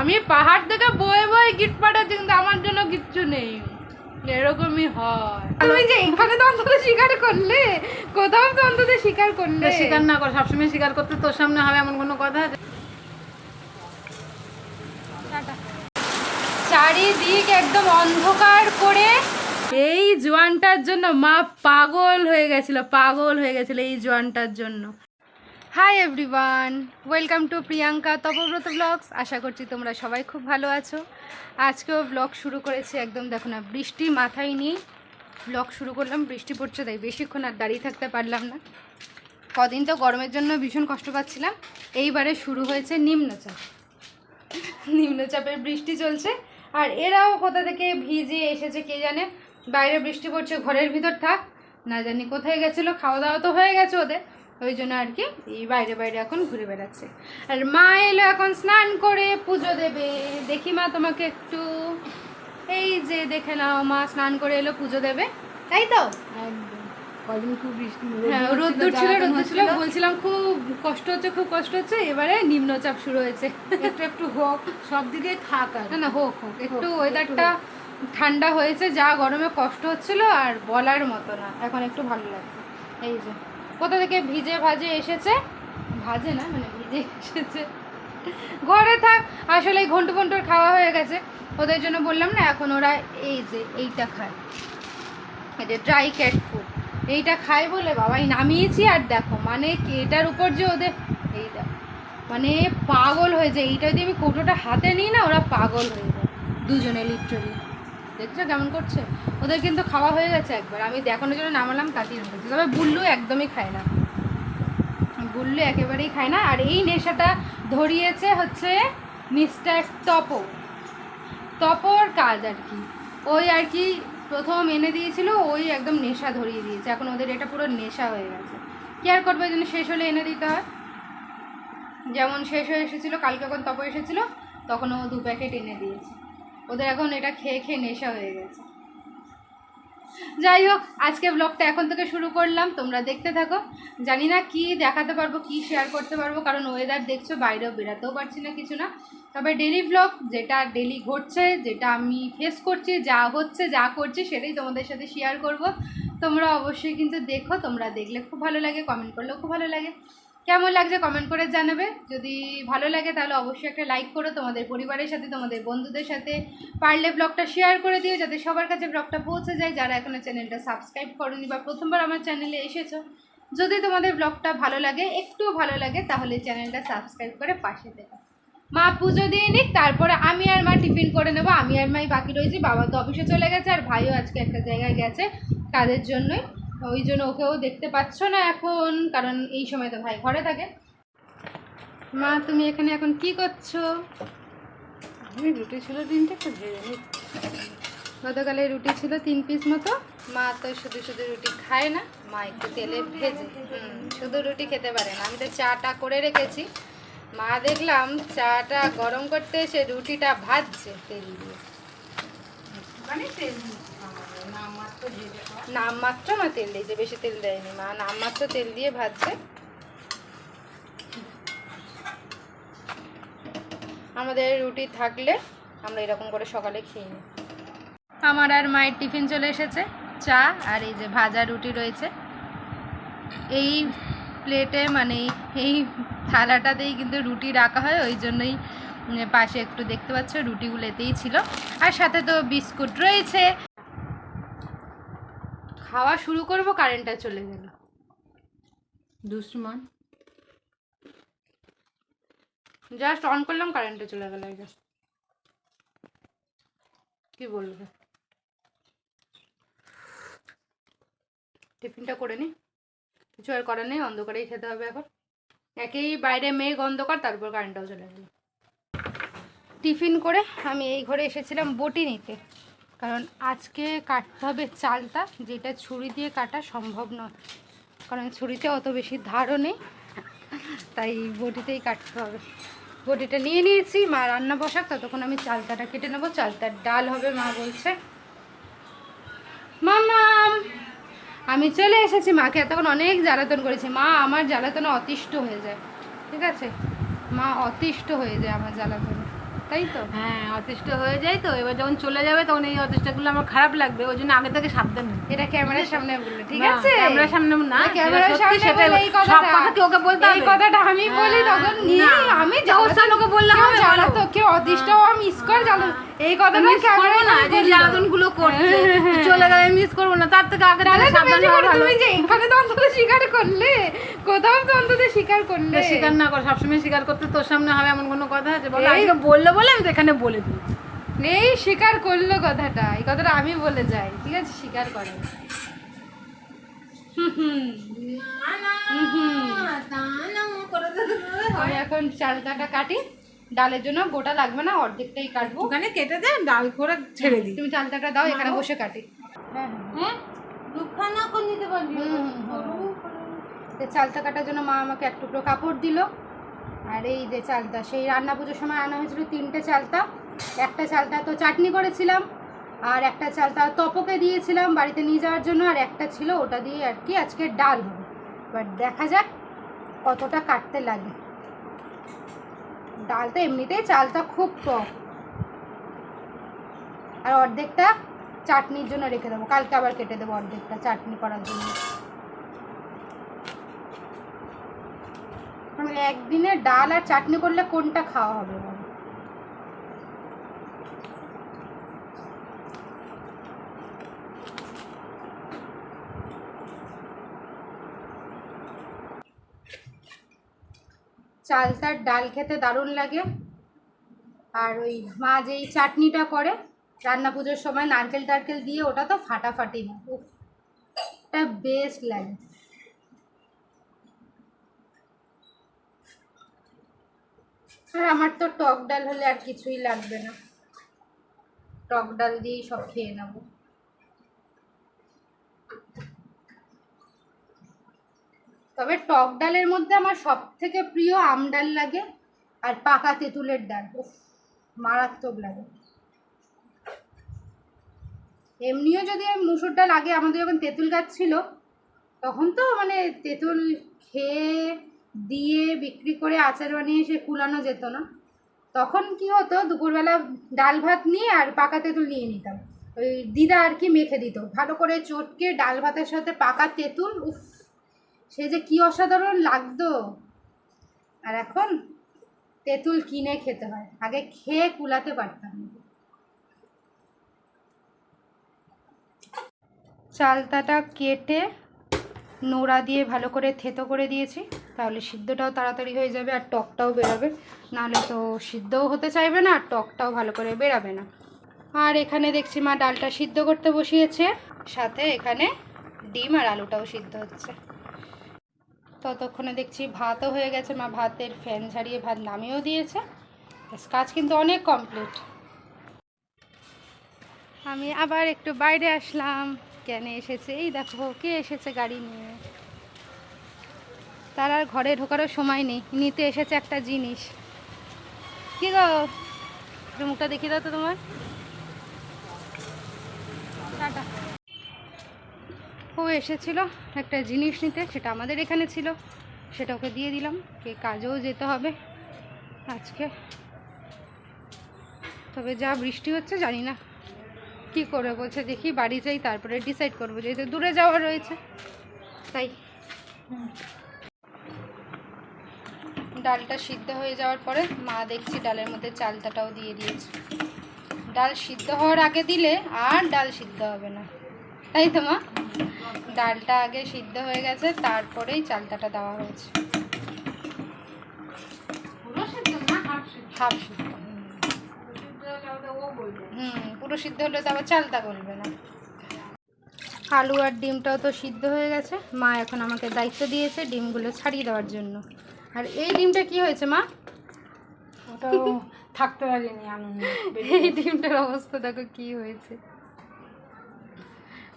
আমি পাহাড় থেকে বয়ে বয়ে গিফট পাঠাচ্ছি কিন্তু আমার জন্য কিচ্ছু নেই। এরকমই হয়। তুমি যে এখানে তো অন্তত স্বীকার করলে কোথাও তো অন্তত স্বীকার করলে। স্বীকার না কর সবসময় স্বীকার করতে তোর সামনে হবে এমন কোনো কথা আছে? চারিদিক একদম অন্ধকার করে। এই জোয়ানটার জন্য মা পাগল হয়ে গেছিল পাগল হয়ে গেছিল এই জোয়ানটার জন্য। Hi everyone welcome to Priyanka Tapabrata blogs আশা করছি তোমরা সবাই খুব ভালো আছো। আজকেও ব্লগ শুরু করেছি একদম, দেখো না, বৃষ্টি মাথায় নিয়ে ব্লগ শুরু করলাম, বৃষ্টি পড়ছে, তাই বেশিক্ষণ আর দাঁড়িয়ে থাকতে পারলাম না। কদিন তো গরমের জন্য ভীষণ কষ্ট পাচ্ছিলাম। এইবারে শুরু হয়েছে নিম্নচাপ। নিম্নচাপের বৃষ্টি চলছে, আর এরাও কোথা থেকে ভিজে এসেছে কে জানে? বাইরে বৃষ্টি পড়ছে, ঘরের ভিতর থাক। না জানি কোথায় গেছিল খাওয়া দাওয়া তো হয়ে গেছে ওদের। ওই জন্য আর কি এই বাইরে বাইরে এখন ঘুরে বেড়াচ্ছে। আর মা এলো এখন স্নান করে পুজো দেবে। দেখি মা তোমাকে একটু। এই যে দেখে নাও মা স্নান করে এলো পুজো দেবে। তাই তো? কদিন খুব হ্যাঁ রোদ্দুর ছিল রোদ্দুর ছিল। বলছিলাম খুব কষ্ট হচ্ছে খুব কষ্ট হচ্ছে। এবারে নিম্নচাপ শুরু হয়েছে। একটু একটু হোক সব দিকে থাক না না হোক হোক। একটু ওয়েদারটা ঠান্ডা হয়েছে যা গরমে কষ্ট হচ্ছিল আর বলার মতো না। এখন একটু ভালো লাগছে। এই যে। কোথা থেকে ভিজে ভাজে এসেছে? ভাজে না মানে ভিজে এসেছে। ঘরে থাক, আসলে ঘন্টু ঘন্টুর খাওয়া হয়ে গেছে। ওদের জন্য বললাম না, এখন ওরা এই যে এইটা খায়। এই যে ড্রাই ক্যাট ফুড এইটা খায় বলে বাবাই, নামিয়েছি আর দেখো মানে এটার উপর যে ওদের, এই দেখো মানে পাগল হয়ে যায়। এইটা যদি আমি কৌটোটা হাতে নিই না, ওরা পাগল হয়ে যায়। দুজনে লিটারি দেখছ কেমন করছে? ওদের কিন্তু খাওয়া হয়ে গেছে একবার। আমি দেখানোর জন্য নামালাম, কাটিয়ে রেখেছি তবে বুল্লু একদমই খায় না। বুল্লু একেবারেই খায় না। আর এই নেশাটা ধরিয়েছে হচ্ছে মিস্টার তপো। তপর কাজ আর কি। ওই আর কি প্রথম এনে দিয়েছিল, ওই একদম নেশা ধরিয়ে দিয়েছে। এখন ওদের এটা পুরো নেশা হয়ে গেছে। কি আর করবে যেন শেষ হলে এনে দিতে হয়। যেমন শেষ হয়ে এসেছিল, কালকে যখন তপ এসেছিল, তখন ও দু প্যাকেট এনে দিয়েছে। ওদের এখন এটা খেয়ে খেয়ে নেশা হয়ে গেছে। যাই হোক আজকে ব্লগটা এখন থেকে শুরু করলাম। তোমরা দেখতে থাকো। জানি না কি দেখাতে পারব, কি শেয়ার করতে পারব, কারণ ওয়েদার দেখছ, বাইরেও বেরাতেও পারছি না কিছু না। তবে ডেলি ব্লগ যেটা ডেলি ঘটছে, যেটা আমি ফেস করছি, যা হচ্ছে, যা করছি, সেটাই তোমাদের সাথে শেয়ার করব। তোমরা অবশ্যই কিন্তু দেখো, তোমরা দেখলে খুব ভালো লাগে কমেন্ট করলেও খুব ভালো লাগে। কেমন লাগছে কমেন্ট করে জানাবে। যদি ভালো লাগে তাহলে অবশ্যই একটা লাইক করো, তোমাদের পরিবারের সাথে, তোমাদের বন্ধুদের সাথে। পারলে ব্লগটা শেয়ার করে দিও, যাতে সবার কাছে ব্লগটা পৌঁছে যায়। যারা এখনও চ্যানেলটা সাবস্ক্রাইব করনি বা প্রথমবার আমার চ্যানেলে এসেছ, যদি তোমাদের ব্লগটা ভালো লাগে একটু ভালো লাগে, তাহলে চ্যানেলটা সাবস্ক্রাইব করে পাশে দেবে মা পুজো দিয়ে নিক, তারপরে আমি আর মা টিফিন করে নেব, আমি আর মাই বাকি রয়েছি, বাবা তো অফিসে চলে গেছে, আর ভাইও আজকে একটা জায়গায় গেছে কাজের জন্যই। ওই জন্য ওকেও দেখতে পাচ্ছ না এখন কারণ এই সময় তো ভাই ঘরে থাকে। মা তুমি এখানে এখন কি করছ? আমি রুটি ছিল তিনটে একটু ভেজে নিই। গতকালে রুটি ছিল তিন পিস মতো। মা তো শুধু শুধু রুটি খায় না মা একটু তেলে ভেজে শুধু রুটি খেতে পারে না। আমি তো চাটা করে রেখেছি। মা দেখলাম চাটা গরম করতে এসে রুটিটা ভাজছে তেল দিয়ে। মানে তেল খাওয়া নামমাত্র মা তেল দিয়েছে, বেশি তেল দেয়নি মা। নামমাত্র তেল দিয়ে ভাজছে। আমাদের রুটি থাকলে আমরা এরকম করে সকালে খেয়ে নিই। আমার আর মায়ের টিফিন চলে এসেছে, চা আর এই যে ভাজা রুটি রয়েছে। এই প্লেটে মানে এই থালাটাতেই কিন্তু রুটি রাখা হয়, ওই জন্যই পাশে একটু দেখতে পাচ্ছ, রুটিগুলো এতেই ছিল। আর সাথে তো বিস্কুট রয়েছে খাওয়া শুরু করব কারেন্টটা চলে গেল। দুষ্টমান জাস্ট অন করলাম কারেন্টটা চলে গেল এই just। কি বলবে? টিফিনটা করে নি। কিছু আর করার নেই অন্ধকারেই খেতে হবে এখন। একেই বাইরে মেঘ অন্ধকার তারপর কারেন্টটাও চলে গেল। টিফিন করে আমি এই ঘরে এসেছিলাম বটি নিতে। কারণ আজকে কাটতে হবে চালটা, যেটা ছুরি দিয়ে কাটা সম্ভব নয়। কারণ ছুরিতে অত বেশি ধারও নেই, তাই বটিতেই কাটতে হবে। বটিটা নিয়ে নিয়েছি, মা রান্না বসাক, ততক্ষণ আমি চালতাটা কেটে নেব। চালতার ডাল হবে, মা বলছে। মামাম, আমি চলে এসেছি মাকে, এতক্ষণ অনেক জ্বালাতন করেছি। মা, আমার জ্বালাতনে অতিষ্ঠ হয়ে যায়, ঠিক আছে? মা অতিষ্ঠ হয়ে যায় আমার জ্বালাতনে। তাই তো? হ্যাঁ অতিষ্ঠ হয়ে যায় তো। এবার যখন চলে যাবে তখন এই অতিষ্ঠগুলো আমার খারাপ লাগবে। ওই জন্য আগে থেকে সাবধান। এটা ক্যামেরার সামনে বললে ঠিক আছে? ক্যামেরার সামনে না ক্যামেরার সামনে বলে এই কথাটা সব কথা কি ওকে বলতে এই কথাটা আমি বলি হ্যাঁ, তখন না। আমি সামনে ওকে বললাম কেউ তো জ্বালাতো বলো। কেউ অদিষ্ট মিস কর জানো এই কথাটা করব না যে জাগনগুলো করছে। চলে গেলে মিস করব না। তার থেকে আগে তাহলে সাবধান হওয়া ভালো। তুমি যে এখানে তো অন্তত স্বীকার করলে কোথাও তো অন্তত স্বীকার করলে। স্বীকার না কর সবসময় স্বীকার করতে তোর সামনে হবে এমন কোনো কথা আছে? বলো এই- আজকে বললে বলে আমি তো এখানে বলে দিই। নেই স্বীকার করল কথাটা। এই কথাটা আমি বলে যাই ঠিক আছে? স্বীকার করে। আমি এখন চালটাটা কাটি ডালের জন্য গোটা লাগবে না অর্ধেকটাই কাটবো। ওখানে কেটে দে ডাল করে ছেড়ে দিই। তুমি চালটাটা দাও এখানে বসে কাটি। হ্যাঁ হ্যাঁ। দুখানা করে নিতে পারবি। কাটার জন্য মা আমাকে এক টুকরো কাপড় দিল। আর এই যে চালটা সেই রান্না পুজোর সময় আনা হয়েছিল তিনটে চালটা একটা চালটা তো চাটনি করেছিলাম আর একটা চালটা তপকে দিয়েছিলাম বাড়িতে নিয়ে যাওয়ার জন্য আর একটা ছিল ওটা দিয়ে আর কি আজকে ডাল হবে। এবার দেখা যাক কতটা কাটতে লাগে। ডালটা এমনিতেই চালটা খুব টক আর অর্ধেকটা চাটনির জন্য রেখে দেবো। কালকে আবার কেটে দেবো অর্ধেকটা চাটনি করার জন্য। মানে একদিনে ডাল আর চাটনি করলে কোনটা খাওয়া হবে বলো? চালতার ডাল খেতে দারুণ লাগে। আর ওই মা যেই চাটনিটা করে রান্না পুজোর সময় নারকেল টারকেল দিয়ে ওটা তো ফাটাফাটি না। ওটা বেস্ট লাগে আর আমার তো টক ডাল হলে আর কিছুই লাগবে না। টক ডাল দিয়েই সব খেয়ে নেব। তবে টক ডালের মধ্যে আমার সব থেকে প্রিয় আম ডাল লাগে আর পাকা তেঁতুলের ডাল। মারাত্মক লাগে। এমনিও যদি মুসুর ডাল আগে আমাদের যখন তেঁতুল গাছ ছিল, তখন তো মানে তেঁতুল খেয়ে দিয়ে বিক্রি করে আচার বানিয়ে সে কুলানো যেত না। তখন কি হতো, দুপুরবেলা ডাল ভাত নিয়ে আর পাকা তেঁতুল নিয়ে নিতাম। ওই দিদা আর কি মেখে দিত। ভালো করে চটকে ডাল ভাতের সাথে পাকা তেঁতুল, উফ, সে যে কি অসাধারণ লাগতো। আর এখন তেঁতুল কিনে খেতে হয়। আগে খেয়ে কুলাতে পারতাম না চালতাটা কেটে নোড়া দিয়ে ভালো করে থেতো করে দিয়েছি। তাহলে সিদ্ধটাও তাড়াতাড়ি হয়ে যাবে আর টকটাও বেরোবে। নাহলে তো সিদ্ধও হতে চাইবে না, আর টকটাও ভালো করে বেরাবে না। আর এখানে দেখছি মা ডালটা সিদ্ধ করতে বসিয়েছে, সাথে এখানে ডিম আর আলুটাও সিদ্ধ হচ্ছে। ততক্ষণে দেখছি ভাতও হয়ে গেছে, মা ভাতের ফ্যান ছাড়িয়ে ভাত নামিয়েও দিয়েছে। কাজ কিন্তু অনেক কমপ্লিট। আমি আবার একটু বাইরে আসলাম। কেন এসেছে? এই দেখো, কে এসেছে গাড়ি নিয়ে? তার আর ঘরে ঢোকারও সময় নেই। নিতে এসেছে একটা জিনিস। কি গো? মুখটা দেখিয়ে দাও তো তোমার। টাটা। ও এসেছিল একটা জিনিস নিতে, সেটা আমাদের এখানে ছিল। সেটা ওকে দিয়ে দিলাম। কে কাজেও যেতে হবে আজকে। তবে যা বৃষ্টি হচ্ছে, জানি না। কি করবে বলছে দেখি বাড়ি যাই তারপরে ডিসাইড করব যেহেতু দূরে যাওয়া রয়েছে। তাই। ডালটা সিদ্ধ হয়ে যাওয়ার পরে মা দেখছি ডালের মধ্যে চালতাটাও দিয়ে দিয়েছে। ডাল সিদ্ধ হওয়ার আগে দিলে আর ডাল সিদ্ধ হবে না। তাই তো মা? ডালটা আগে সিদ্ধ হয়ে গেছে তারপরেই চালতাটা দেওয়া হয়েছে। হাফ সিদ্ধ। হুম পুরো সিদ্ধ হলে তো আবার চালতা করবে না। আলু আর ডিমটাও তো সিদ্ধ হয়ে গেছে। মা এখন আমাকে দায়িত্ব দিয়েছে ডিমগুলো ছাড়িয়ে দেওয়ার জন্য। আর এই ডিমটা কি হয়েছে মা? ওটাও থাকতে পারিনি আনন্দ। এই ডিমটার অবস্থা দেখো কি হয়েছে।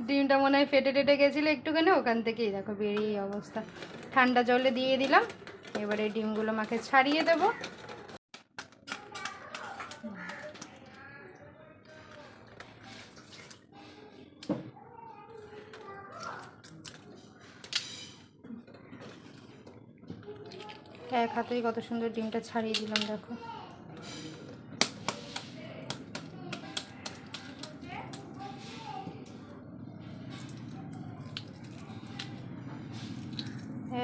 ডিমটা মনে হয় ফেটে টেটে গেছিল একটুখানি ওখান থেকেই দেখো বেরিয়ে অবস্থা। ঠান্ডা জলে দিয়ে দিলাম এবারে ডিমগুলো মাকে ছাড়িয়ে দেবো। এক হাতেই কত সুন্দর ডিমটা ছাড়িয়ে দিলাম, দেখো।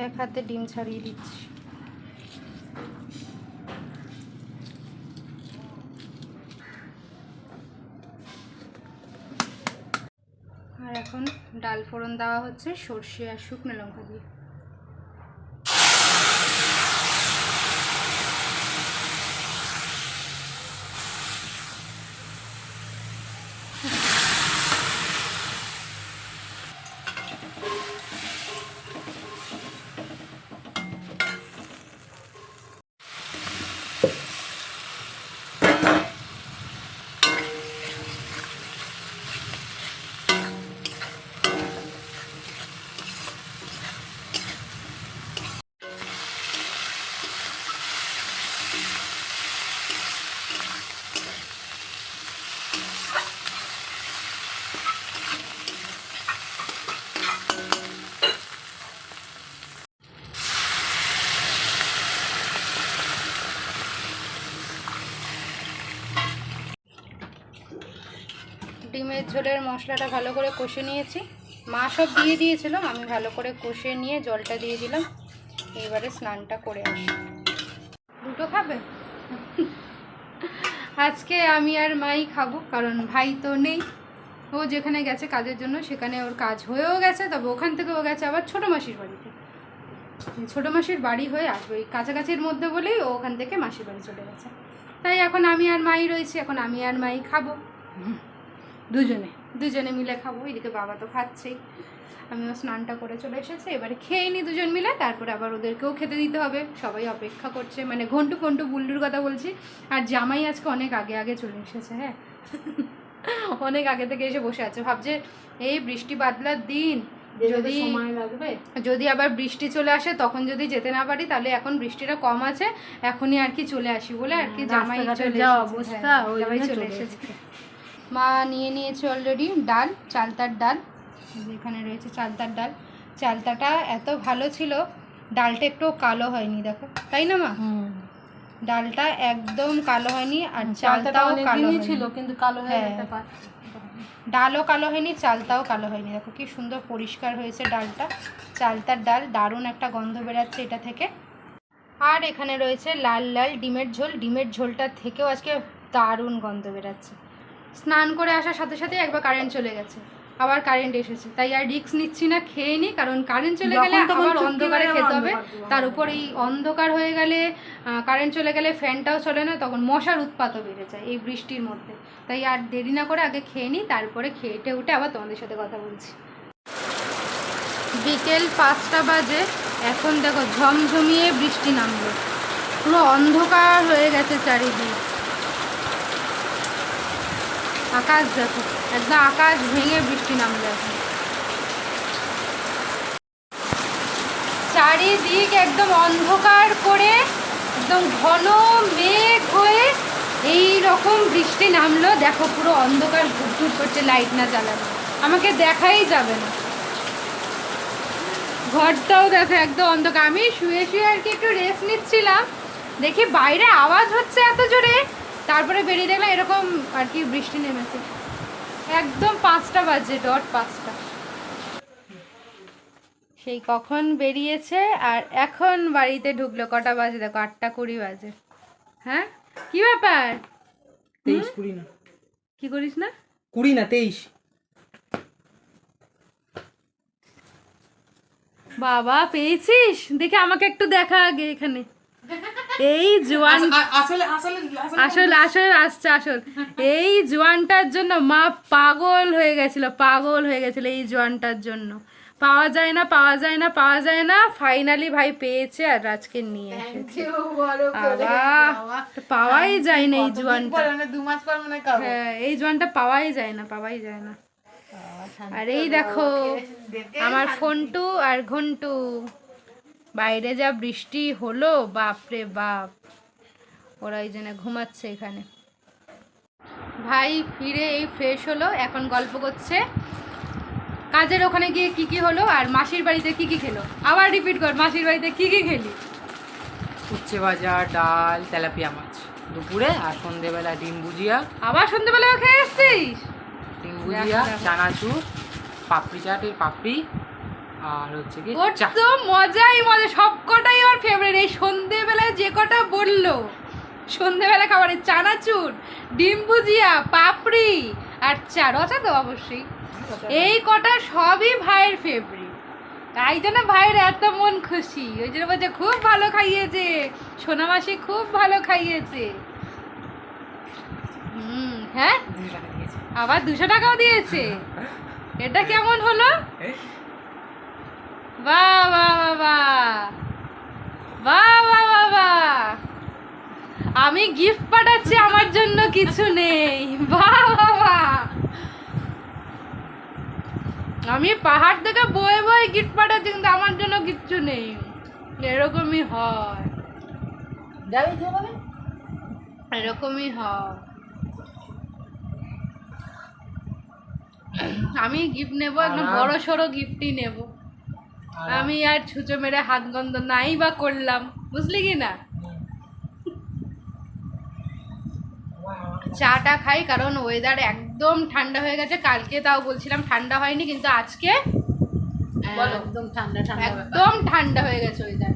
এক হাতে ডিম ছাড়িয়ে দিচ্ছি। আর এখন ডাল ফোড়ন দেওয়া হচ্ছে, সর্ষে আর শুকনো লঙ্কা দিয়ে। ডিমের ঝোলের মশলাটা ভালো করে কষে নিয়েছি। মা সব দিয়ে দিয়েছিল, আমি ভালো করে কষে নিয়ে জলটা দিয়ে দিলাম। এবারে স্নানটা করে আসি। দুটো খাবে? আজকে আমি আর মাই খাব, কারণ ভাই তো নেই। ও যেখানে গেছে কাজের জন্য, সেখানে ওর কাজ হয়েও গেছে, তবে ওখান থেকে ও গেছে আবার ছোটো মাসির বাড়িতে। ছোটো মাসির বাড়ি হয়ে আসবে, ওই কাছাকাছির মধ্যে বলেই ও ওখান থেকে মাসির বাড়ি চলে গেছে। তাই এখন আমি আর মাই রয়েছি, এখন আমি আর মাই খাব। দুজনে দুজনে মিলে খাব এদিকে বাবা তো খাচ্ছেই। আমিও স্নানটা করে চলে এসেছি এবারে খেয়ে নি দুজন মিলে তারপরে আবার ওদেরকেও খেতে দিতে হবে। সবাই অপেক্ষা করছে মানে ঘন্টু ফন্টু বুল্লুর কথা বলছি আর জামাই আজকে অনেক আগে আগে চলে এসেছে হ্যাঁ? অনেক আগে থেকে এসে বসে আছে ভাবছে এই বৃষ্টি বাদলার দিন যদি যদি আবার বৃষ্টি চলে আসে তখন যদি যেতে না পারি তাহলে এখন বৃষ্টিটা কম আছে এখনই আর কি চলে আসি বলে আর কি জামাই চলে অবস্থা, হ্যাঁ, চলে এসেছে। মা নিয়ে নিয়েছে অলরেডি ডাল চালতার ডাল এখানে রয়েছে চালতার ডাল। চালতাটা এত ভালো ছিল ডালটা একটু কালো হয়নি দেখো। তাই না মা? হুম। ডালটা একদম কালো হয়নি আর চালটা চালটাও কালো ছিল কিন্তু কালো হয়ে হ্যাঁ। ডালও কালো হয়নি চালটাও কালো হয়নি। দেখো কি সুন্দর পরিষ্কার হয়েছে ডালটা। চালতার ডাল দারুণ একটা গন্ধ বেরাচ্ছে এটা থেকে। আর এখানে রয়েছে লাল লাল ডিমের ঝোল। ডিমের ঝোলটা থেকেও আজকে দারুণ গন্ধ বেরাচ্ছে। স্নান করে আসার সাথে সাথে একবার কারেন্ট চলে গেছে। আবার কারেন্ট এসেছে। তাই আর রিক্স নিচ্ছি না খেয়ে নি কারণ কারেন্ট চলে গেলে আবার অন্ধকারে খেতে হবে। তার উপর এই অন্ধকার হয়ে গেলে কারেন্ট চলে গেলে ফ্যানটাও চলে না তখন মশার উৎপাতও বেড়ে যায় এই বৃষ্টির মধ্যে। তাই আর দেরি না করে আগে খেয়ে নিই তারপরে খেয়েটে উঠে আবার তোমাদের সাথে কথা বলছি। বিকেল পাঁচটা বাজে এখন দেখো ঝমঝমিয়ে বৃষ্টি নামলো। পুরো অন্ধকার হয়ে গেছে চারিদিক। আকাশ দেখো, একদম আকাশ ভেঙে বৃষ্টি নামলো এখন। চারিদিক একদম অন্ধকার করে, একদম ঘন মেঘ হয়ে এই রকম বৃষ্টি নামলো। দেখো পুরো অন্ধকার ঘুরঘুর করছে লাইট না জ্বালানো। আমাকে দেখাই যাবে না। ঘরটাও দেখো একদম অন্ধকার। আমি শুয়ে শুয়ে আর কি একটু রেস্ট নিচ্ছিলাম। দেখি বাইরে আওয়াজ হচ্ছে এত জোরে। তারপরে বেরিয়ে দেখলাম এরকম আর কি বৃষ্টি নেমেছে। একদম পাঁচটা বাজে ডট পাঁচটা। সেই কখন বেরিয়েছে আর এখন বাড়িতে ঢুকলো কটা বাজে? দেখো আটটা কুড়ি বাজে। হ্যাঁ? কি ব্যাপার? তেইশ কুড়ি না। কি করিস না? কুড়ি না তেইশ। বাবা পেয়েছিস? দেখে আমাকে একটু দেখা আগে এখানে। এই জোয়ান আসলে আসলে আসছে আসল। এই জোয়ানটার জন্য মা পাগল হয়ে গেছিল পাগল হয়ে গেছিল এই জোয়ানটার জন্য। পাওয়া যায় না পাওয়া যায় না পাওয়া যায় না ফাইনালি ভাই পেয়েছে আর আজকে নিয়ে এসেছে। পাওয়াই যায় না এই জোয়ানটা। মানে হ্যাঁ এই জোয়ানটা পাওয়াই যায় না পাওয়াই যায় না। আর এই দেখো আমার ফোনটু আর ঘন্টু। বাইরে যা বৃষ্টি হলো বাপরে বাপ। ওরা ওই জন্য ঘুমাচ্ছে এখানে। ভাই ফিরে এই ফ্রেশ হলো এখন গল্প করছে। কাজের ওখানে গিয়ে কি কি হলো আর মাসির বাড়িতে কি কি খেলো? আবার রিপিট কর মাসির বাড়িতে কি কি খেলি? উচ্ছে ভাজা ডাল তেলাপিয়া মাছ। দুপুরে আর সন্ধেবেলা ডিম ভুজিয়া। আবার সন্ধ্যেবেলা খেয়ে এসছিস? ডিম ভুজিয়া। চানাচুর পাপড়ি চাটের পাপড়ি আর হচ্ছে কি ওর তো মজাই মজা সবকটাই ওর ফেভারিট এই সন্ধেবেলায় যে কটা বলল সন্ধেবেলা খাবারে চানাচুর ডিম ভুজিয়া পাপড়ি আর চা রচা তো অবশ্যই। এই কটা সবই ভাইয়ের ফেভারিট তাই জন্য ভাইয়ের এত মন খুশি। ওই জন্য বলছে খুব ভালো খাইয়েছে। সোনামাসি খুব ভালো খাইয়েছে। হুম হ্যাঁ? আবার দুশো টাকাও দিয়েছে। এটা কেমন হলো? বাহ বাহ বাহ বাহ বাহ বাহ বাহ বাহ আমি গিফট পাঠাচ্ছি আমার জন্য কিছু নেই। বাহ বাহ বাহ আমি পাহাড় থেকে বয়ে বয়ে গিফট পাঠাচ্ছি কিন্তু আমার জন্য কিচ্ছু নেই। এরকমই হয়। বাবা? এরকমই হয়। আমি গিফট নেব একদম বড় সড়ো গিফটই নেব। আমি আর ছুঁচো মেরে হাত গন্ধ নাই বা করলাম বুঝলি কি না? চাটা খাই কারণ ওয়েদার একদম ঠান্ডা হয়ে গেছে কালকে তাও বলছিলাম ঠান্ডা হয়নি কিন্তু আজকে একদম ঠান্ডা ঠান্ডা একদম ঠান্ডা হয়ে গেছে ওয়েদার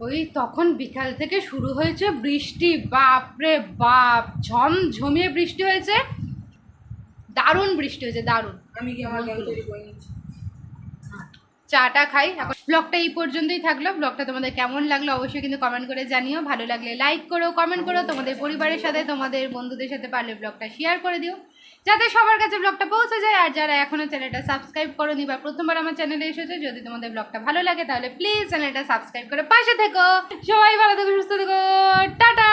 ওই তখন বিকাল থেকে শুরু হয়েছে বৃষ্টি বাপরে বাপ ঝম ঝমিয়ে বৃষ্টি হয়েছে। দারুণ বৃষ্টি হয়েছে দারুণ। আমি কি আমার গ্যাং তৈরি করে নিচ্ছি চাটা খাই। এখন ব্লগটা এই পর্যন্তই থাকল। ব্লগটা তোমাদের কেমন লাগল অবশ্যই কিন্তু কমেন্ট করে জানিও। ভালো লাগলে লাইক করো কমেন্ট করো, তোমাদের পরিবারের সাথে, তোমাদের বন্ধুদের সাথে পারলে ব্লগটা শেয়ার করে দিও। যাতে সবার কাছে ব্লগটা পৌঁছে যায়। আর যারা এখনও চ্যানেলটা সাবস্ক্রাইব করোনি বা প্রথমবার আমার চ্যানেলে এসেছ, যদি তোমাদের ব্লগটা ভালো লাগে, তাহলে প্লিজ চ্যানেলটা সাবস্ক্রাইব করে পাশে থেকো। সবাই ভালো থেকো, সুস্থ থেকো। টাটা!